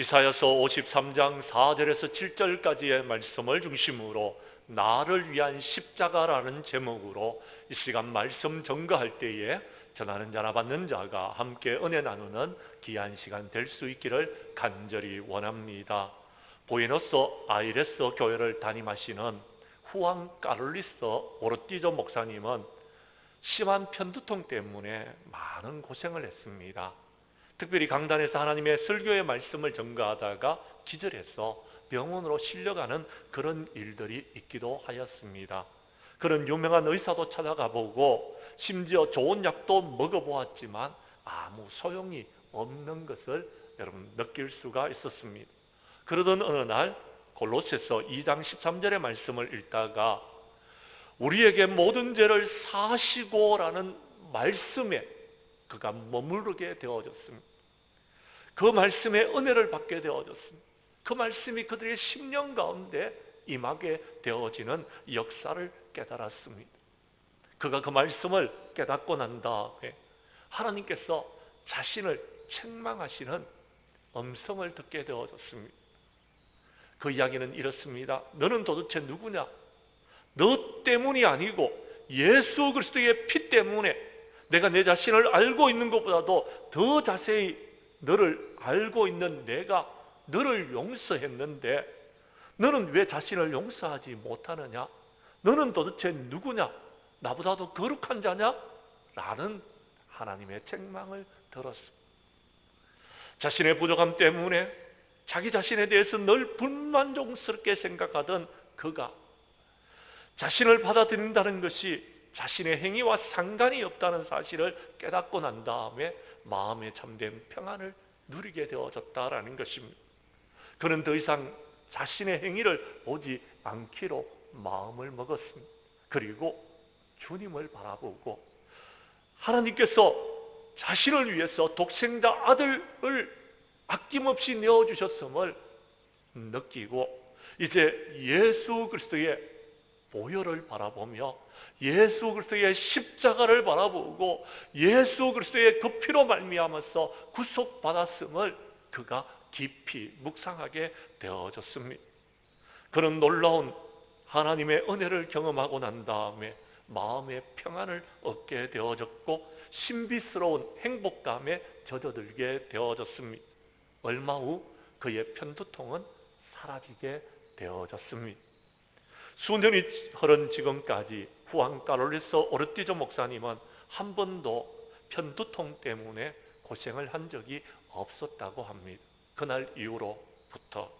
이사야서 53장 4절에서 7절까지의 말씀을 중심으로 나를 위한 십자가라는 제목으로 이 시간 말씀 전가할 때에 전하는 자나 받는 자가 함께 은혜 나누는 귀한 시간 될 수 있기를 간절히 원합니다. 보이노스 아이레스 교회를 담임하시는 후안 까를리스 오르띠조 목사님은 심한 편두통 때문에 많은 고생을 했습니다. 특별히 강단에서 하나님의 설교의 말씀을 전가하다가 기절해서 병원으로 실려가는 그런 일들이 있기도 하였습니다. 그런 유명한 의사도 찾아가 보고 심지어 좋은 약도 먹어보았지만 아무 소용이 없는 것을 여러분 느낄 수가 있었습니다. 그러던 어느 날 골로새서 2장 13절의 말씀을 읽다가 우리에게 모든 죄를 사시고라는 말씀에 그가 머무르게 되어졌습니다. 그 말씀에 은혜를 받게 되어졌습니다. 그 말씀이 그들의 심령 가운데 임하게 되어지는 역사를 깨달았습니다. 그가 그 말씀을 깨닫고 난 다음에 하나님께서 자신을 책망하시는 음성을 듣게 되어졌습니다. 그 이야기는 이렇습니다. 너는 도대체 누구냐? 너 때문이 아니고 예수 그리스도의 피 때문에 내가 내 자신을 알고 있는 것보다도 더 자세히 너를 알고 있는 내가 너를 용서했는데 너는 왜 자신을 용서하지 못하느냐? 너는 도대체 누구냐? 나보다도 거룩한 자냐? 라는 하나님의 책망을 들었습니다. 자신의 부족함 때문에 자기 자신에 대해서 늘 불만족스럽게 생각하던 그가 자신을 받아들인다는 것이 자신의 행위와 상관이 없다는 사실을 깨닫고 난 다음에 마음에 참된 평안을 누리게 되어졌다라는 것입니다. 그는 더 이상 자신의 행위를 보지 않기로 마음을 먹었습니다. 그리고 주님을 바라보고 하나님께서 자신을 위해서 독생자 아들을 아낌없이 내어주셨음을 느끼고 이제 예수 그리스도의 보혈을 바라보며 예수 그리스도의 십자가를 바라보고 예수 그리스도의 그 피로 말미암아서 구속받았음을 그가 깊이 묵상하게 되어졌습니다. 그런 놀라운 하나님의 은혜를 경험하고 난 다음에 마음의 평안을 얻게 되어졌고 신비스러운 행복감에 젖어들게 되어졌습니다. 얼마 후 그의 편두통은 사라지게 되어졌습니다. 수년이 흐른 지금까지 후안 까롤리스 오르티조 목사님은 한 번도 편두통 때문에 고생을 한 적이 없었다고 합니다. 그날 이후로부터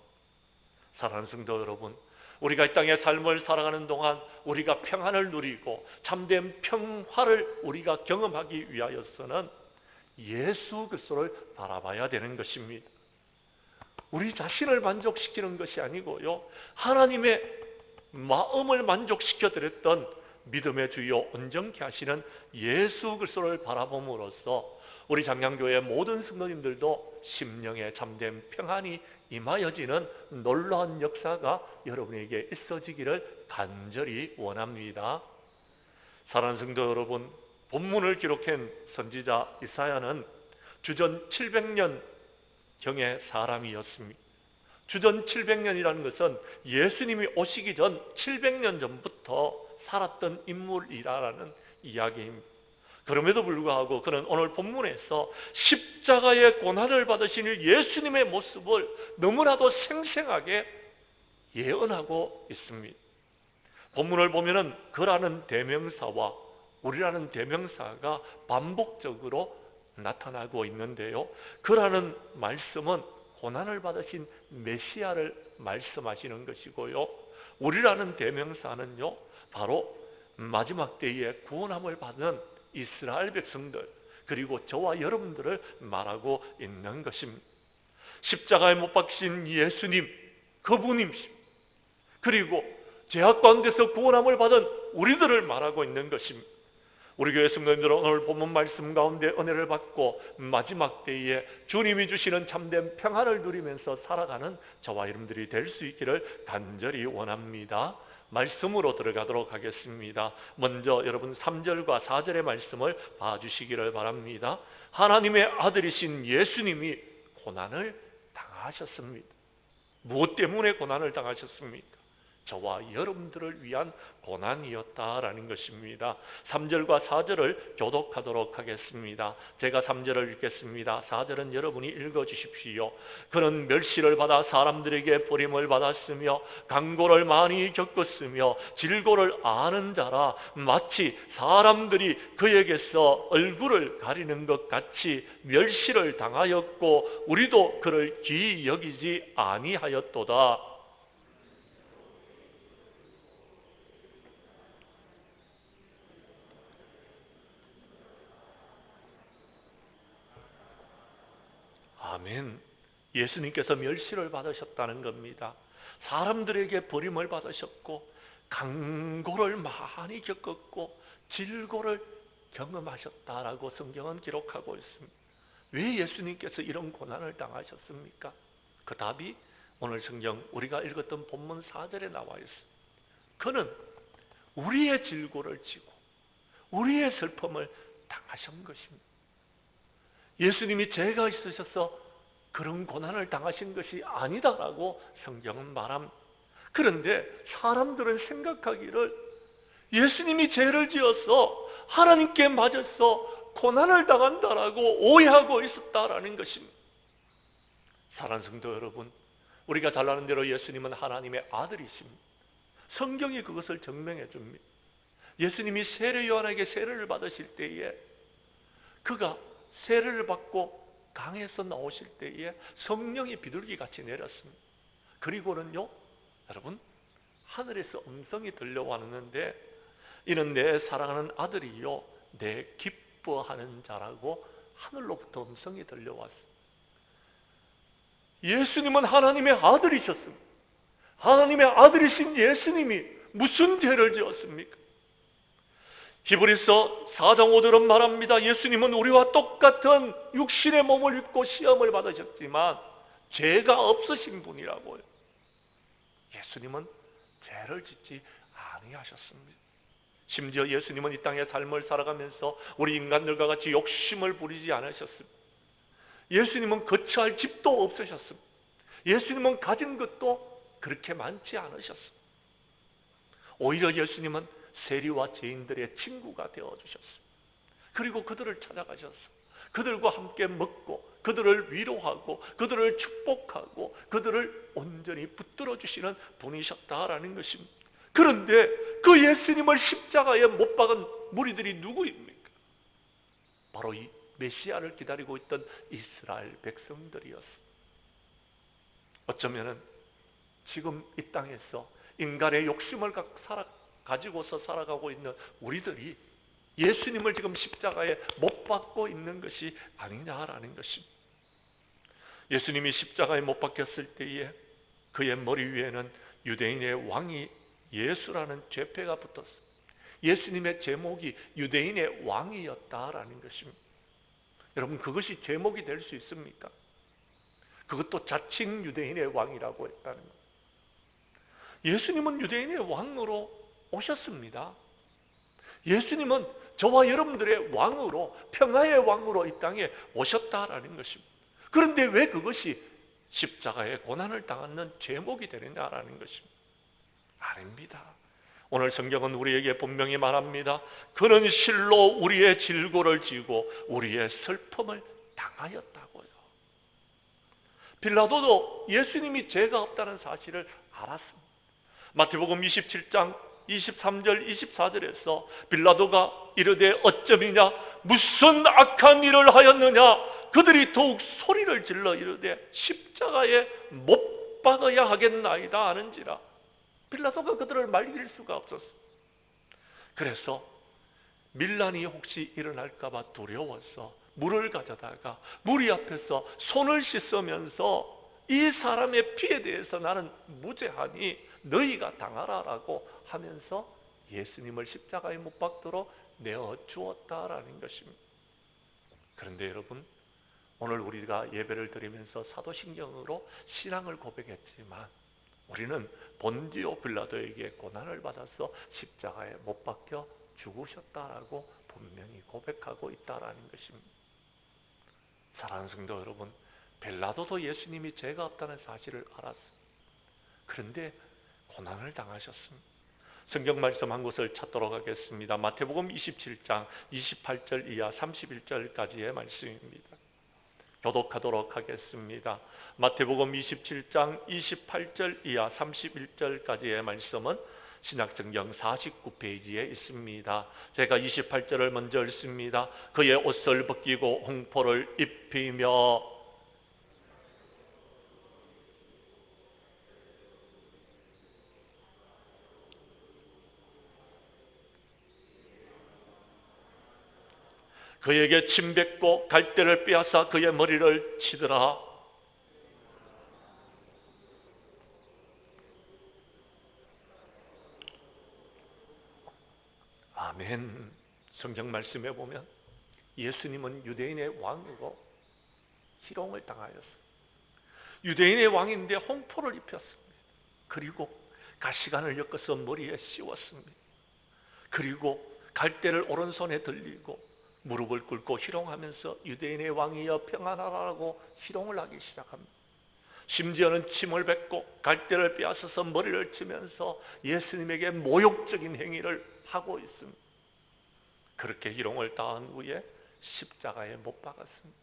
사랑하는 성도 여러분 우리가 이 땅의 삶을 살아가는 동안 우리가 평안을 누리고 참된 평화를 우리가 경험하기 위하여서는 예수 그리스도를 바라봐야 되는 것입니다. 우리 자신을 만족시키는 것이 아니고요. 하나님의 마음을 만족시켜 드렸던 믿음의 주요 온전케 하시는 예수 그리스도를 바라봄으로써 우리 장량교회 모든 성도님들도 심령에 참된 평안이 임하여지는 놀라운 역사가 여러분에게 있어지기를 간절히 원합니다. 사랑하는 성도 여러분, 본문을 기록한 선지자 이사야는 주전 700년 경의 사람이었습니다. 주전 700년이라는 것은 예수님이 오시기 전 700년 전부터 살았던 인물이라는 이야기입니다. 그럼에도 불구하고 그는 오늘 본문에서 십자가의 고난을 받으신 예수님의 모습을 너무나도 생생하게 예언하고 있습니다. 본문을 보면은 그라는 대명사와 우리라는 대명사가 반복적으로 나타나고 있는데요. 그라는 말씀은 고난을 받으신 메시아를 말씀하시는 것이고요. 우리라는 대명사는요. 바로 마지막 때에 구원함을 받는 이스라엘 백성들 그리고 저와 여러분들을 말하고 있는 것입니다. 십자가에 못 박힌 예수님 그분임 그리고 죄악 가운데서 구원함을 받은 우리들을 말하고 있는 것입니다. 우리 교회 성도님들은 오늘 본문 말씀 가운데 은혜를 받고 마지막 때에 주님이 주시는 참된 평안을 누리면서 살아가는 저와 여러분들이 될 수 있기를 간절히 원합니다. 말씀으로 들어가도록 하겠습니다. 먼저 여러분 3절과 4절의 말씀을 봐주시기를 바랍니다. 하나님의 아들이신 예수님이 고난을 당하셨습니다. 무엇 때문에 고난을 당하셨습니까? 저와 여러분들을 위한 고난이었다라는 것입니다. 3절과 4절을 교독하도록 하겠습니다. 제가 3절을 읽겠습니다. 4절은 여러분이 읽어 주십시오. 그는 멸시를 받아 사람들에게 버림을 받았으며 강고를 많이 겪었으며 질고를 아는 자라 마치 사람들이 그에게서 얼굴을 가리는 것 같이 멸시를 당하였고 우리도 그를 귀히 여기지 아니하였도다. 아멘. 예수님께서 멸시를 받으셨다는 겁니다. 사람들에게 버림을 받으셨고 강고를 많이 겪었고 질고를 경험하셨다라고 성경은 기록하고 있습니다. 왜 예수님께서 이런 고난을 당하셨습니까? 그 답이 오늘 성경 우리가 읽었던 본문 4절에 나와 있습니다. 그는 우리의 질고를 지고 우리의 슬픔을 당하신 것입니다. 예수님이 죄가 있으셔서 그런 고난을 당하신 것이 아니다라고 성경은 말합니다. 그런데 사람들은 생각하기를 예수님이 죄를 지어서 하나님께 맞아서 고난을 당한다라고 오해하고 있었다라는 것입니다. 사랑하는 성도 여러분, 우리가 잘 아는 대로 예수님은 하나님의 아들이십니다. 성경이 그것을 증명해 줍니다. 예수님이 세례 요한에게 세례를 받으실 때에 그가 세례를 받고 강에서 나오실 때에 성령이 비둘기 같이 내렸습니다. 그리고는요, 여러분, 하늘에서 음성이 들려왔는데 이는 내 사랑하는 아들이요, 내 기뻐하는 자라고 하늘로부터 음성이 들려왔습니다. 예수님은 하나님의 아들이셨습니다. 하나님의 아들이신 예수님이 무슨 죄를 지었습니까? 히브리서 4장 5절은 말합니다. 예수님은 우리와 똑같은 육신의 몸을 입고 시험을 받으셨지만 죄가 없으신 분이라고요. 예수님은 죄를 짓지 아니하셨습니다. 심지어 예수님은 이 땅의 삶을 살아가면서 우리 인간들과 같이 욕심을 부리지 않으셨습니다. 예수님은 거처할 집도 없으셨습니다. 예수님은 가진 것도 그렇게 많지 않으셨습니다. 오히려 예수님은 세리와 죄인들의 친구가 되어 주셨습니다. 그리고 그들을 찾아가셨습니다. 그들과 함께 먹고 그들을 위로하고 그들을 축복하고 그들을 온전히 붙들어 주시는 분이셨다라는 것입니다. 그런데 그 예수님을 십자가에 못 박은 무리들이 누구입니까? 바로 이 메시아를 기다리고 있던 이스라엘 백성들이었습니다. 어쩌면은 지금 이 땅에서 인간의 욕심을 살아 가지고서 살아가고 있는 우리들이 예수님을 지금 십자가에 못 박고 있는 것이 아니냐라는 것입니다. 예수님이 십자가에 못 박혔을 때에 그의 머리 위에는 유대인의 왕이 예수라는 죄패가 붙었습니다. 예수님의 제목이 유대인의 왕이었다라는 것입니다. 여러분 그것이 제목이 될 수 있습니까? 그것도 자칭 유대인의 왕이라고 했다는 것. 예수님은 유대인의 왕으로 오셨습니다. 예수님은 저와 여러분들의 왕으로 평화의 왕으로 이 땅에 오셨다라는 것입니다. 그런데 왜 그것이 십자가의 고난을 당하는 제목이 되느냐라는 것입니다. 아닙니다. 오늘 성경은 우리에게 분명히 말합니다. 그는 실로 우리의 질고를 지고 우리의 슬픔을 당하였다고요. 빌라도도 예수님이 죄가 없다는 사실을 알았습니다. 마태복음 27장 23절 24절에서 빌라도가 이르되 어쩌이냐? 무슨 악한 일을 하였느냐? 그들이 더욱 소리를 질러 이르되 십자가에 못 박아야 하겠나이다 하는지라. 빌라도가 그들을 말릴 수가 없었어. 그래서 밀란이 혹시 일어날까봐 두려워서 물을 가져다가 무리 앞에서 손을 씻으면서 이 사람의 피에 대해서 나는 무죄하니 너희가 당하라라고 하면서 예수님을 십자가에 못 박도록 내어 주었다라는 것입니다. 그런데 여러분, 오늘 우리가 예배를 드리면서 사도신경으로 신앙을 고백했지만 우리는 본디오 빌라도에게 고난을 받아서 십자가에 못 박혀 죽으셨다라고 분명히 고백하고 있다라는 것입니다. 사랑하는 성도 여러분, 벨라도도 예수님이 죄가 없다는 사실을 알았습니다. 그런데 고난을 당하셨습니다. 성경 말씀 한 곳을 찾도록 하겠습니다. 마태복음 27장 28절 이하 31절까지의 말씀입니다. 교독하도록 하겠습니다. 마태복음 27장 28절 이하 31절까지의 말씀은 신약성경 49페이지에 있습니다. 제가 28절을 먼저 읽습니다. 그의 옷을 벗기고 홍포를 입히며 그에게 침 뱉고 갈대를 빼앗아 그의 머리를 치더라. 아멘. 성경 말씀에 보면 예수님은 유대인의 왕이고 희롱을 당하였어요. 유대인의 왕인데 홍포를 입혔습니다. 그리고 가시관을 엮어서 머리에 씌웠습니다. 그리고 갈대를 오른손에 들리고 무릎을 꿇고 희롱하면서 유대인의 왕이여 평안하라고 희롱을 하기 시작합니다. 심지어는 침을 뱉고 갈대를 빼앗아서 머리를 치면서 예수님에게 모욕적인 행위를 하고 있습니다. 그렇게 희롱을 당한 후에 십자가에 못 박았습니다.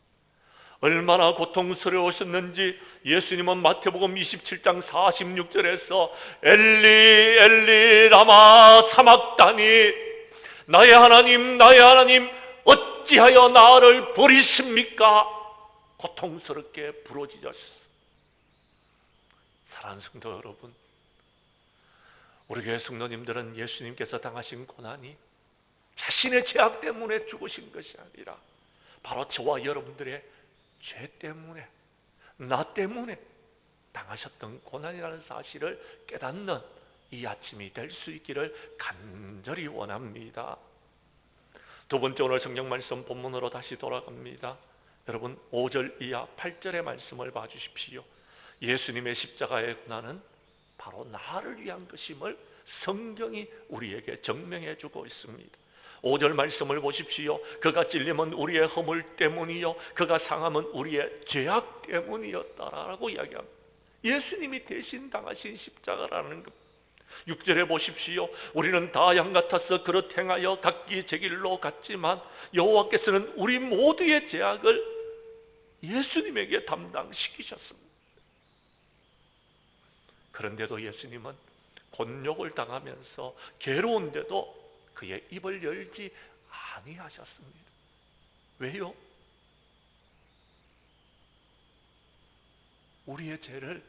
얼마나 고통스러우셨는지 예수님은 마태복음 27장 46절에서 엘리 엘리 라마 사막다니 나의 하나님 나의 하나님 어찌하여 나를 버리십니까? 고통스럽게 부러지셨습니다. 사랑하는 성도 여러분 우리 교회 성도님들은 예수님께서 당하신 고난이 자신의 죄악 때문에 죽으신 것이 아니라 바로 저와 여러분들의 죄 때문에 나 때문에 당하셨던 고난이라는 사실을 깨닫는 이 아침이 될 수 있기를 간절히 원합니다. 두 번째 오늘 성경 말씀 본문으로 다시 돌아갑니다. 여러분 5절 이하 8절의 말씀을 봐 주십시오. 예수님의 십자가의 고난은 바로 나를 위한 것임을 성경이 우리에게 증명해 주고 있습니다. 5절 말씀을 보십시오. 그가 찔림은 우리의 허물 때문이요. 그가 상함은 우리의 죄악 때문이었다라고 이야기합니다. 예수님이 대신 당하신 십자가라는 것. 6절에 보십시오. 우리는 다 양 같아서 그릇 행하여 각기 제 길로 갔지만 여호와께서는 우리 모두의 죄악을 예수님에게 담당시키셨습니다. 그런데도 예수님은 곤욕을 당하면서 괴로운데도 그의 입을 열지 아니하셨습니다. 왜요? 우리의 죄를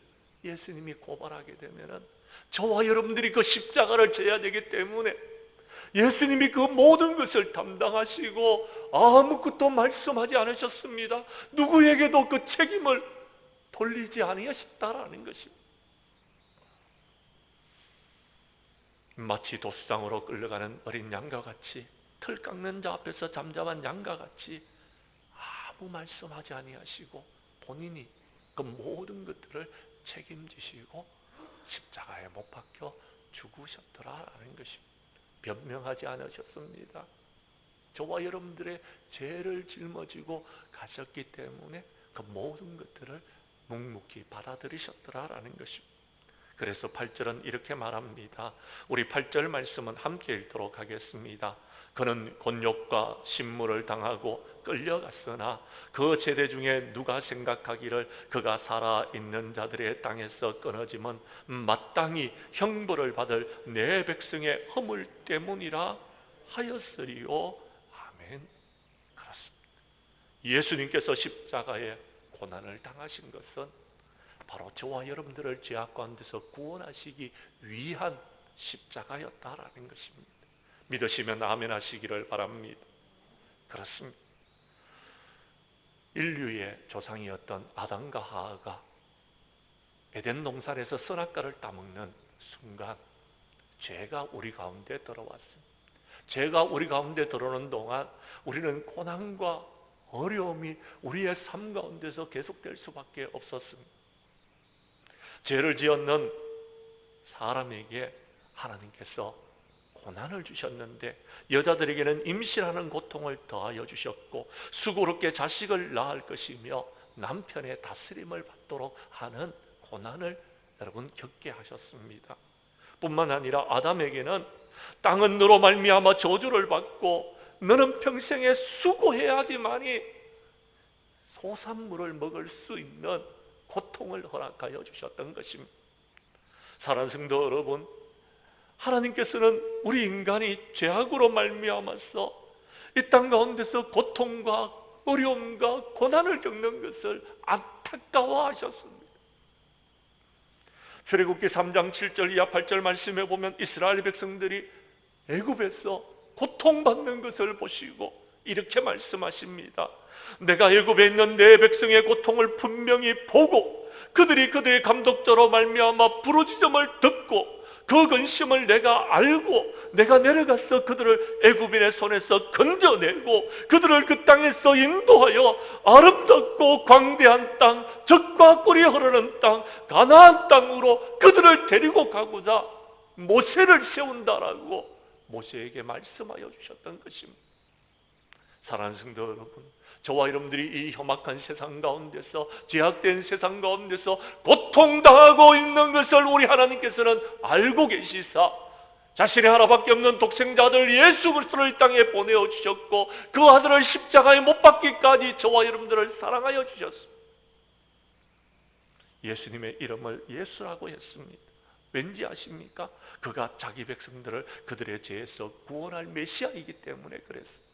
예수님이 고발하게 되면은 저와 여러분들이 그 십자가를 져야 되기 때문에 예수님이 그 모든 것을 담당하시고 아무것도 말씀하지 않으셨습니다. 누구에게도 그 책임을 돌리지 아니하셨다라는 것입니다. 마치 도수장으로 끌려가는 어린 양과 같이 틀 깎는 자 앞에서 잠잠한 양과 같이 아무 말씀하지 아니하시고 본인이 그 모든 것들을 책임지시고 십자가에 못 박혀 죽으셨더라라는 것입니다. 변명하지 않으셨습니다. 저와 여러분들의 죄를 짊어지고 가셨기 때문에 그 모든 것들을 묵묵히 받아들이셨더라라는 것입니다. 그래서 8절은 이렇게 말합니다. 우리 8절 말씀은 함께 읽도록 하겠습니다. 그는 곤욕과 신물을 당하고 끌려갔으나 그 제대 중에 누가 생각하기를 그가 살아 있는 자들의 땅에서 끊어짐은 마땅히 형벌을 받을 내 백성의 허물 때문이라 하였으리요. 아멘. 그렇습니다. 예수님께서 십자가에 고난을 당하신 것은 바로 저와 여러분들을 죄악 가운데서 구원하시기 위한 십자가였다라는 것입니다. 믿으시면 아멘 하시기를 바랍니다. 그렇습니다. 인류의 조상이었던 아담과 하하가 에덴 동산에서 선악과를 따먹는 순간 죄가 우리 가운데 들어왔습니다. 죄가 우리 가운데 들어오는 동안 우리는 고난과 어려움이 우리의 삶 가운데서 계속될 수밖에 없었습니다. 죄를 지었는 사람에게 하나님께서 고난을 주셨는데 여자들에게는 임신하는 고통을 더하여 주셨고 수고롭게 자식을 낳을 것이며 남편의 다스림을 받도록 하는 고난을 여러분 겪게 하셨습니다. 뿐만 아니라 아담에게는 땅은 너로 말미암아 저주를 받고 너는 평생에 수고해야지만이 소산물을 먹을 수 있는 고통을 허락하여 주셨던 것입니다. 사랑하는 성도 여러분, 하나님께서는 우리 인간이 죄악으로 말미암아서 이 땅 가운데서 고통과 어려움과 고난을 겪는 것을 안타까워하셨습니다. 출애굽기 3장 7절 이하 8절 말씀에 보면 이스라엘 백성들이 애굽에서 고통받는 것을 보시고 이렇게 말씀하십니다. 내가 애굽에 있는 내 백성의 고통을 분명히 보고 그들이 그들의 감독자로 말미암아 부르짖음을 듣고 그 근심을 내가 알고 내가 내려가서 그들을 애굽인의 손에서 건져내고 그들을 그 땅에서 인도하여 아름답고 광대한 땅 적과 꿀이 흐르는 땅 가나안 땅으로 그들을 데리고 가고자 모세를 세운다라고 모세에게 말씀하여 주셨던 것입니다. 사랑하는 성도 여러분, 저와 여러분들이 이 험악한 세상 가운데서 제약된 세상 가운데서 고통당하고 있는 것을 우리 하나님께서는 알고 계시사 자신의 하나밖에 없는 독생자들 예수 그리스도를 이 땅에 보내어 주셨고 그 아들을 십자가에 못 박기까지 저와 여러분들을 사랑하여 주셨습니다. 예수님의 이름을 예수라고 했습니다. 왠지 아십니까? 그가 자기 백성들을 그들의 죄에서 구원할 메시아이기 때문에 그랬습니다.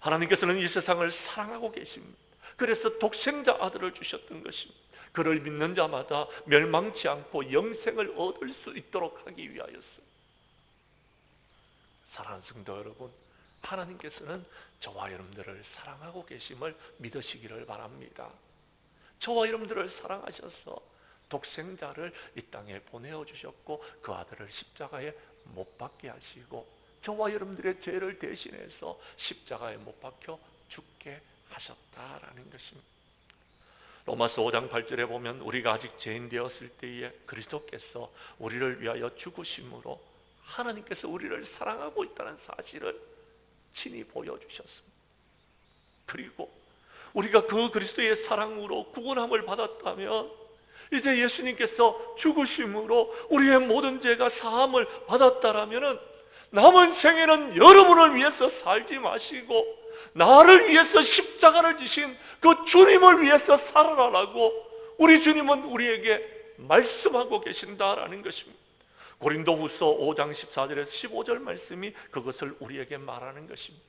하나님께서는 이 세상을 사랑하고 계십니다. 그래서 독생자 아들을 주셨던 것입니다. 그를 믿는 자마다 멸망치 않고 영생을 얻을 수 있도록 하기 위하였습니다. 사랑하는 성도 여러분, 하나님께서는 저와 여러분들을 사랑하고 계심을 믿으시기를 바랍니다. 저와 여러분들을 사랑하셔서 독생자를 이 땅에 보내어 주셨고 그 아들을 십자가에 못 박게 하시고 저와 여러분들의 죄를 대신해서 십자가에 못 박혀 죽게 하셨다라는 것입니다. 로마서 5장 8절에 보면 우리가 아직 죄인 되었을 때에 그리스도께서 우리를 위하여 죽으심으로 하나님께서 우리를 사랑하고 있다는 사실을 친히 보여주셨습니다. 그리고 우리가 그 그리스도의 사랑으로 구원함을 받았다면 이제 예수님께서 죽으심으로 우리의 모든 죄가 사함을 받았다라면은 남은 생에는 여러분을 위해서 살지 마시고 나를 위해서 십자가를 지신 그 주님을 위해서 살아라라고 우리 주님은 우리에게 말씀하고 계신다라는 것입니다. 고린도후서 5장 14절에서 15절 말씀이 그것을 우리에게 말하는 것입니다.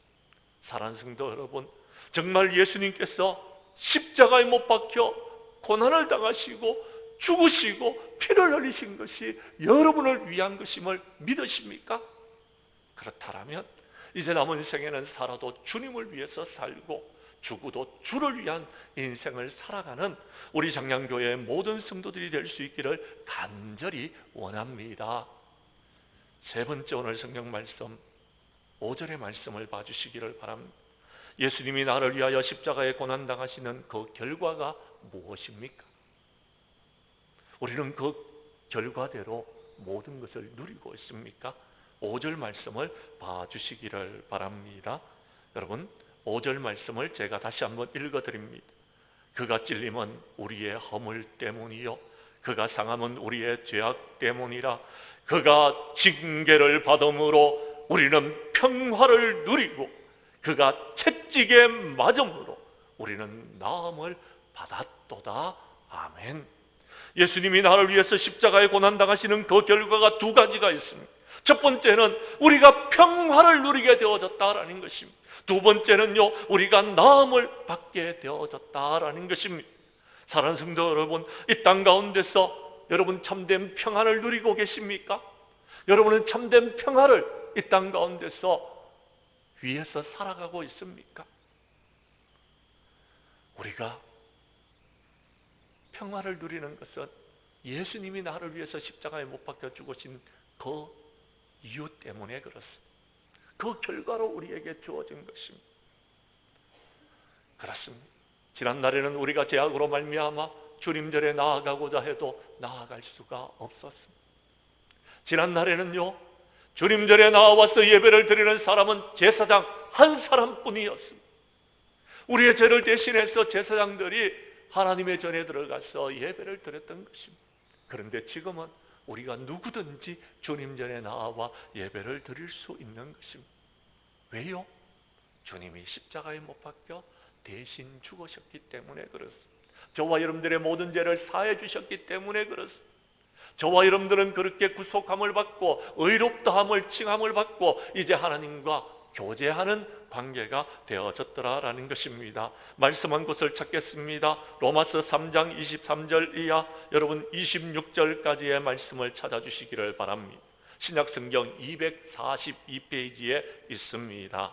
사랑하는 성도 여러분, 정말 예수님께서 십자가에 못 박혀 고난을 당하시고 죽으시고 피를 흘리신 것이 여러분을 위한 것임을 믿으십니까? 그렇다면 이제 남은 생에는 살아도 주님을 위해서 살고 죽어도 주를 위한 인생을 살아가는 우리 장량교회의 모든 성도들이 될 수 있기를 간절히 원합니다. 세 번째 오늘 성경 말씀 5절의 말씀을 봐주시기를 바랍니다. 예수님이 나를 위하여 십자가에 고난 당하시는 그 결과가 무엇입니까? 우리는 그 결과대로 모든 것을 누리고 있습니까? 5절 말씀을 봐주시기를 바랍니다. 여러분, 5절 말씀을 제가 다시 한번 읽어드립니다. 그가 찔림은 우리의 허물 때문이요. 그가 상함은 우리의 죄악 때문이라. 그가 징계를 받음으로 우리는 평화를 누리고 그가 채찍에 맞음으로 우리는 나음을 받았도다. 아멘. 예수님이 나를 위해서 십자가에 고난 당하시는 그 결과가 두 가지가 있습니다. 첫 번째는 우리가 평화를 누리게 되어졌다라는 것입니다. 두 번째는요, 우리가 나음을 받게 되어졌다라는 것입니다. 사랑하는 성도 여러분, 이 땅 가운데서 여러분 참된 평화를 누리고 계십니까? 여러분은 참된 평화를 이 땅 가운데서 위해서 살아가고 있습니까? 우리가 평화를 누리는 것은 예수님이 나를 위해서 십자가에 못 박혀 죽으신 그 이유 때문에 그렇습니다. 그 결과로 우리에게 주어진 것입니다. 그렇습니다. 지난날에는 우리가 죄악으로 말미암아 주님절에 나아가고자 해도 나아갈 수가 없었습니다. 지난날에는요. 주님절에 나와서 예배를 드리는 사람은 제사장 한 사람뿐이었습니다. 우리의 죄를 대신해서 제사장들이 하나님의 전에 들어가서 예배를 드렸던 것입니다. 그런데 지금은 우리가 누구든지 주님 전에 나와 예배를 드릴 수 있는 것입니다. 왜요? 주님이 십자가에 못 박혀 대신 죽으셨기 때문에 그렇습니다. 저와 여러분들의 모든 죄를 사해 주셨기 때문에 그렇습니다. 저와 여러분들은 그렇게 구속함을 받고 의롭다함을 칭함을 받고 이제 하나님과 교제하는 관계가 되어졌더라라는 것입니다. 말씀한 곳을 찾겠습니다. 로마서 3장 23절 이하 여러분 26절까지의 말씀을 찾아주시기를 바랍니다. 신약 성경 242페이지에 있습니다.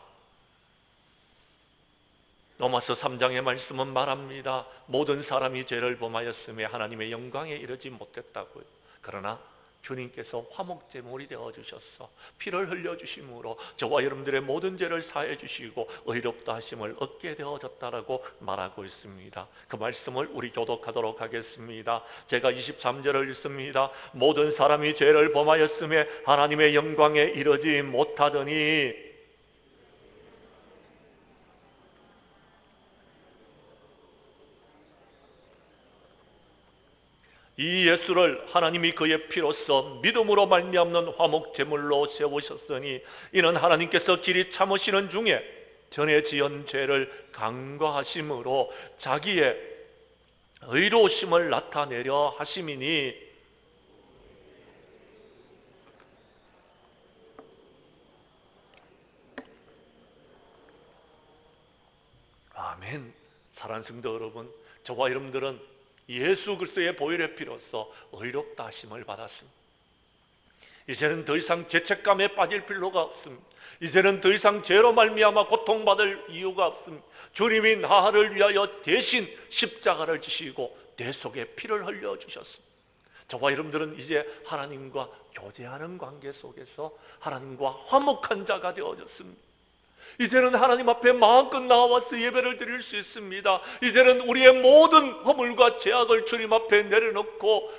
로마서 3장의 말씀은 말합니다. 모든 사람이 죄를 범하였음에 하나님의 영광에 이르지 못했다고요. 그러나 주님께서 화목제물이 되어 주셨어. 피를 흘려 주심으로 저와 여러분들의 모든 죄를 사해 주시고 의롭다 하심을 얻게 되어졌다라고 말하고 있습니다. 그 말씀을 우리 교독하도록 하겠습니다. 제가 23절을 읽습니다. 모든 사람이 죄를 범하였음에 하나님의 영광에 이르지 못하더니 이 예수를 하나님이 그의 피로써 믿음으로 말미암는 화목 제물로 세우셨으니 이는 하나님께서 길이 참으시는 중에 전에 지은 죄를 간과하심으로 자기의 의로우심을 나타내려 하심이니 아멘. 사랑하는 성도 여러분, 저와 여러분들은 예수 그리스도의 보혈의 피로써 의롭다 하심을 받았습니다. 이제는 더 이상 죄책감에 빠질 필요가 없습니다. 이제는 더 이상 죄로 말미암아 고통받을 이유가 없습니다. 주님이 나를 위하여 대신 십자가를 지시고 내 속에 피를 흘려 주셨습니다. 저와 여러분들은 이제 하나님과 교제하는 관계 속에서 하나님과 화목한 자가 되어졌습니다. 이제는 하나님 앞에 마음껏 나와서 예배를 드릴 수 있습니다. 이제는 우리의 모든 허물과 죄악을 주님 앞에 내려놓고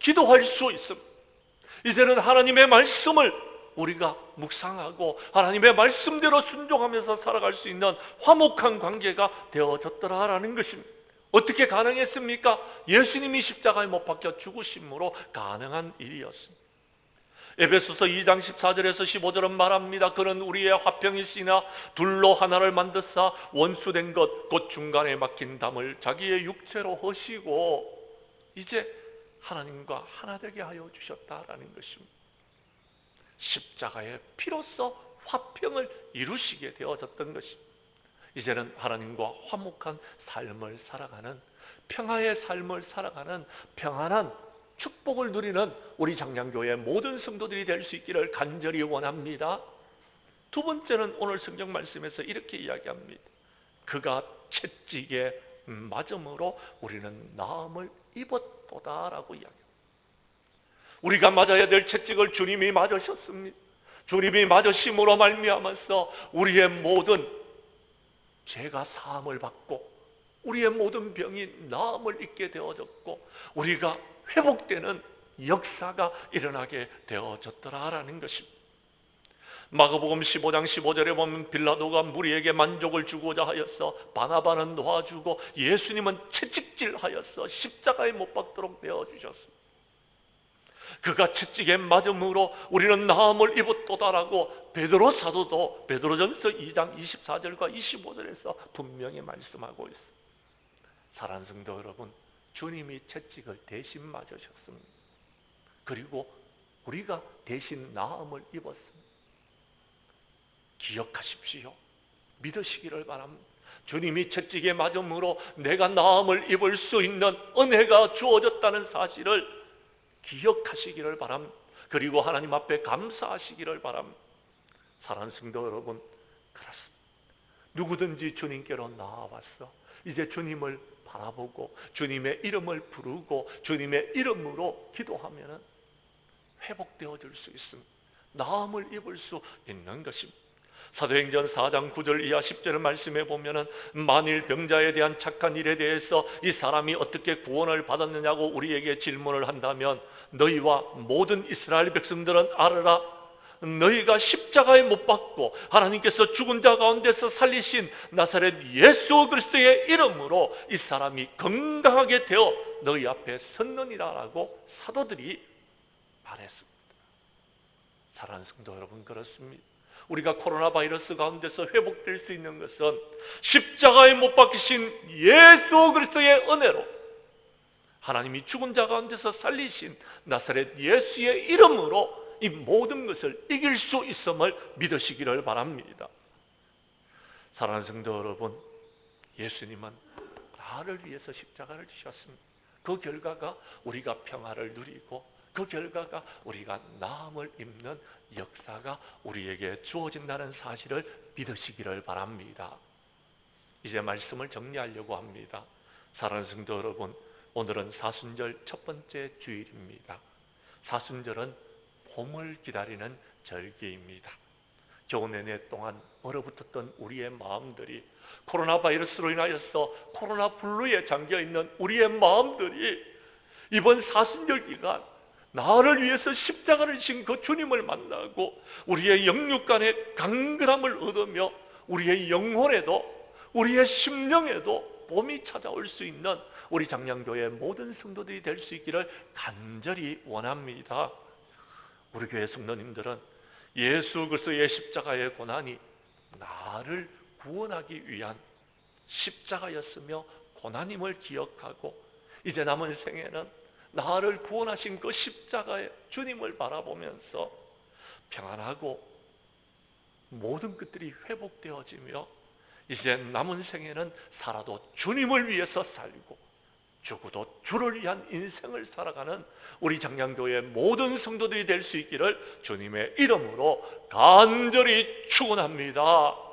기도할 수 있습니다. 이제는 하나님의 말씀을 우리가 묵상하고 하나님의 말씀대로 순종하면서 살아갈 수 있는 화목한 관계가 되어졌더라라는 것입니다. 어떻게 가능했습니까? 예수님이 십자가에 못 박혀 죽으심으로 가능한 일이었습니다. 에베소서 2장 14절에서 15절은 말합니다. 그는 우리의 화평이시나 둘로 하나를 만드사 원수된 것 곧 중간에 막힌 담을 자기의 육체로 허시고 이제 하나님과 하나 되게 하여 주셨다라는 것입니다. 십자가의 피로써 화평을 이루시게 되어졌던 것입니다. 이제는 하나님과 화목한 삶을 살아가는 평화의 삶을 살아가는 평안한 축복을 누리는 우리 장량교회 모든 성도들이 될 수 있기를 간절히 원합니다. 두 번째는 오늘 성경 말씀에서 이렇게 이야기합니다. 그가 채찍에 맞음으로 우리는 나음을 입었도다라고 이야기합니다. 우리가 맞아야 될 채찍을 주님이 맞으셨습니다. 주님이 맞으심으로 말미암아서 우리의 모든 죄가 사함을 받고 우리의 모든 병이 나음을 입게 되어졌고 우리가 회복되는 역사가 일어나게 되어졌더라라는 것입니다. 마가복음 15장 15절에 보면 빌라도가 무리에게 만족을 주고자 하였어 바나바는 놓아주고 예수님은 채찍질하였어 십자가에 못 박도록 되어 주셨습니다. 그가 채찍에 맞음으로 우리는 나음을 입었도다라고 베드로 사도도 베드로전서 2장 24절과 25절에서 분명히 말씀하고 있습니다. 사랑하는 성도 여러분, 주님이 채찍을 대신 맞으셨습니다. 그리고 우리가 대신 나음을 입었습니다. 기억하십시오. 믿으시기를 바랍니다. 주님이 채찍에 맞음으로 내가 나음을 입을 수 있는 은혜가 주어졌다는 사실을 기억하시기를 바랍니다. 그리고 하나님 앞에 감사하시기를 바랍니다. 사랑하는 성도 여러분, 그렇습니다. 누구든지 주님께로 나와왔어. 이제 주님을 바라보고 주님의 이름을 부르고 주님의 이름으로 기도하면 회복되어 줄수 있습니다. 나음을 입을 수 있는 것입니다. 사도행전 4장 9절 이하 10절을 말씀해 보면은 만일 병자에 대한 착한 일에 대해서 이 사람이 어떻게 구원을 받았느냐고 우리에게 질문을 한다면 너희와 모든 이스라엘 백성들은 알아라 너희가 십자가에 못 박고 하나님께서 죽은 자 가운데서 살리신 나사렛 예수 그리스도의 이름으로 이 사람이 건강하게 되어 너희 앞에 섰느니라라고 사도들이 말했습니다. 사랑하는 성도 여러분 그렇습니다. 우리가 코로나 바이러스 가운데서 회복될 수 있는 것은 십자가에 못 박히신 예수 그리스도의 은혜로 하나님이 죽은 자 가운데서 살리신 나사렛 예수의 이름으로 이 모든 것을 이길 수 있음을 믿으시기를 바랍니다. 사랑하는 성도 여러분, 예수님은 나를 위해서 십자가를 지셨습니다. 그 결과가 우리가 평화를 누리고 그 결과가 우리가 나음을 입는 역사가 우리에게 주어진다는 사실을 믿으시기를 바랍니다. 이제 말씀을 정리하려고 합니다. 사랑하는 성도 여러분, 오늘은 사순절 첫 번째 주일입니다. 사순절은 봄을 기다리는 절기입니다. 겨우 내내 동안 얼어붙었던 우리의 마음들이 코로나 바이러스로 인하여서 코로나 블루에 잠겨 있는 우리의 마음들이 이번 사순절 기간 나를 위해서 십자가를 진그 주님을 만나고 우리의 영육 간의 강건함을 얻으며 우리의 영혼에도 우리의 심령에도 봄이 찾아올 수 있는 우리 장량교회 모든 성도들이 될 수 있기를 간절히 원합니다. 우리 교회 성도님들은 예수 그리스도의 십자가의 고난이 나를 구원하기 위한 십자가였으며 고난임을 기억하고 이제 남은 생에는 나를 구원하신 그 십자가의 주님을 바라보면서 평안하고 모든 것들이 회복되어지며 이제 남은 생에는 살아도 주님을 위해서 살고 죽어도 주를 위한 인생을 살아가는 우리 장량교회 모든 성도들이 될 수 있기를 주님의 이름으로 간절히 축원합니다.